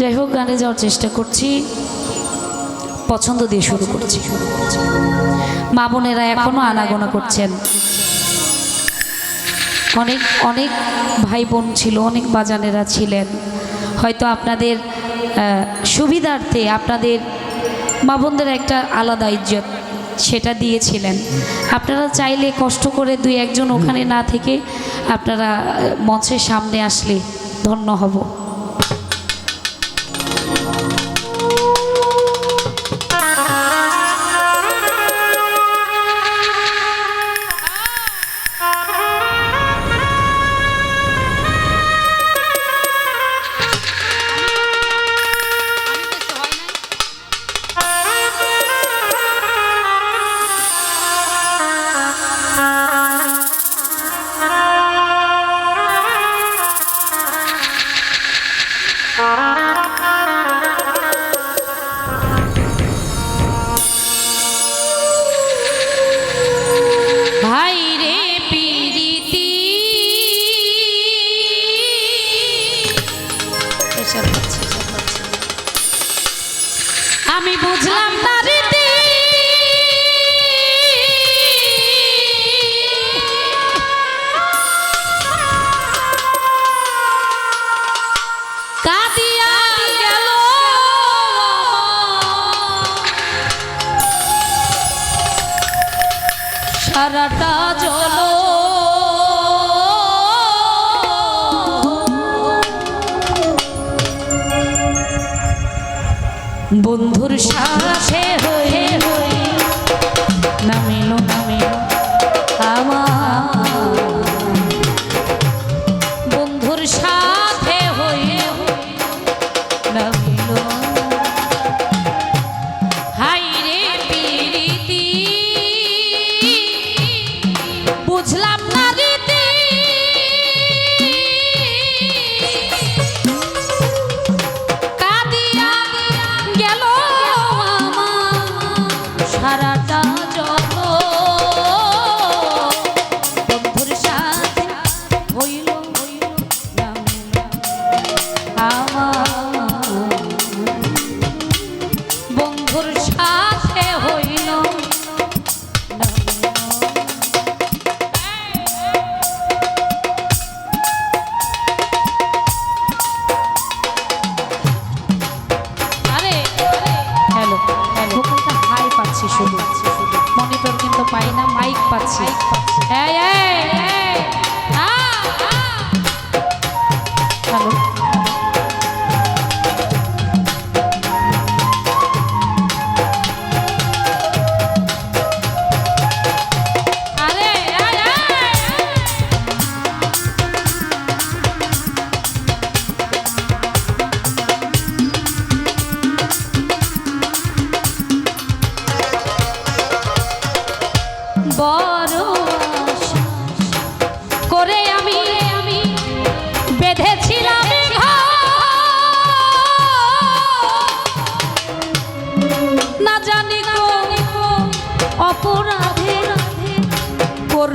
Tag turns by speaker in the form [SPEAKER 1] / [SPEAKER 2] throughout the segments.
[SPEAKER 1] যাই হোক, গানে যাওয়ার চেষ্টা করছি। পছন্দ দিয়ে শুরু করছি। মা বোনেরা এখনও আনাগোনা করছেন। অনেক অনেক ভাই বোন ছিল, অনেক বাজানেরা ছিলেন। হয়তো আপনাদের সুবিধার্থে আপনাদের মা বোনদের একটা আলাদা ইজ্জত সেটা দিয়েছিলেন। আপনারা চাইলে কষ্ট করে দুই একজন ওখানে না থেকে আপনারা মঞ্চের সামনে আসলে ধন্য হব। সারাটা চলো। বন্ধুর সাথে হয়ে হয়ে নামিল পাচ্ছি। এই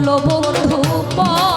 [SPEAKER 1] করল বন্ধু পর।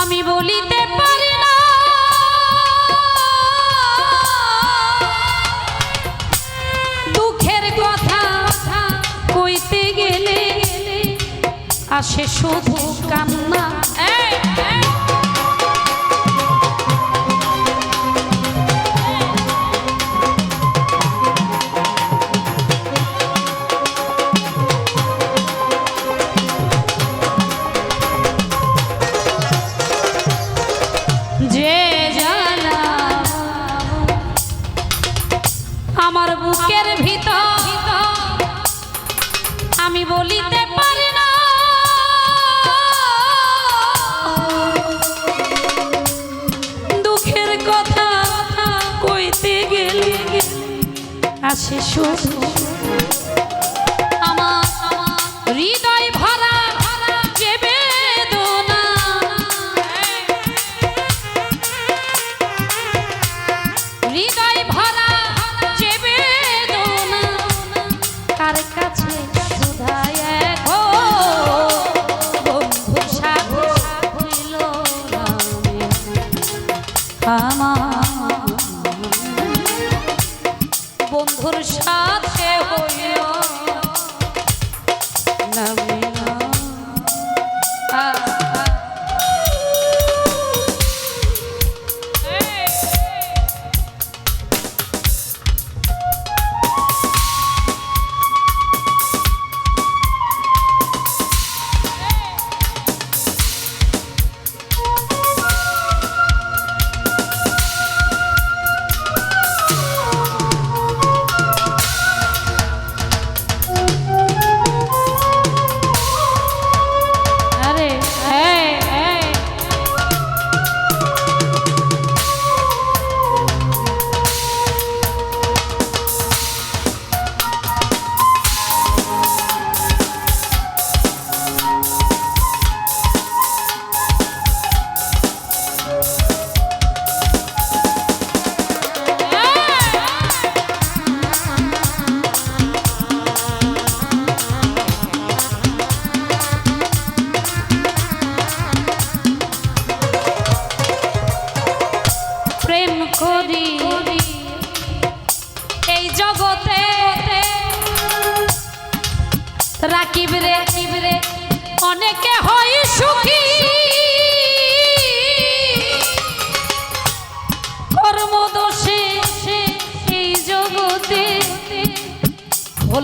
[SPEAKER 1] আমি বলিতে পারি না। দুঃখের কথা কইতে গেলে আসে শুধু কান্না। বলিতে পারি না। দুঃখের কথা কইতে গেলে আসে শুধু বন্ধুর সাথে হইল।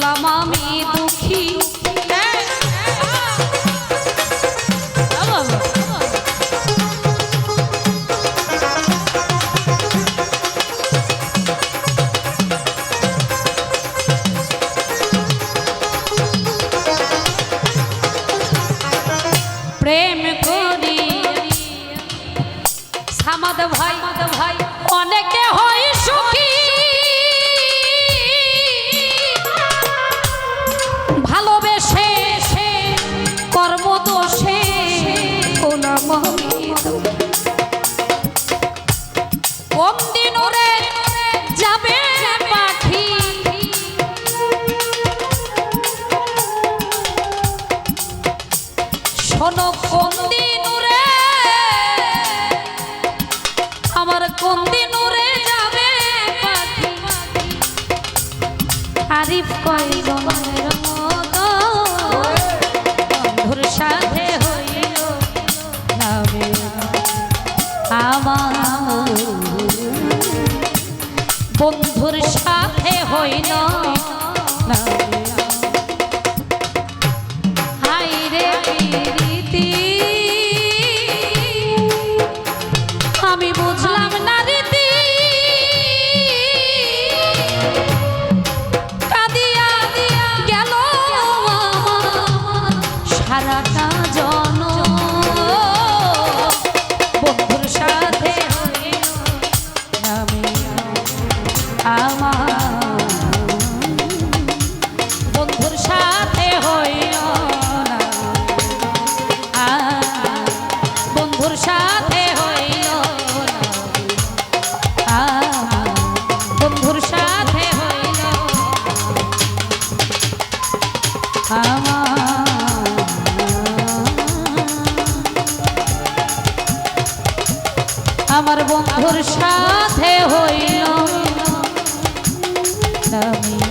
[SPEAKER 1] Lama Mi বসে গোলাম ও আমার বন্ধুর সাথে হইল। আমি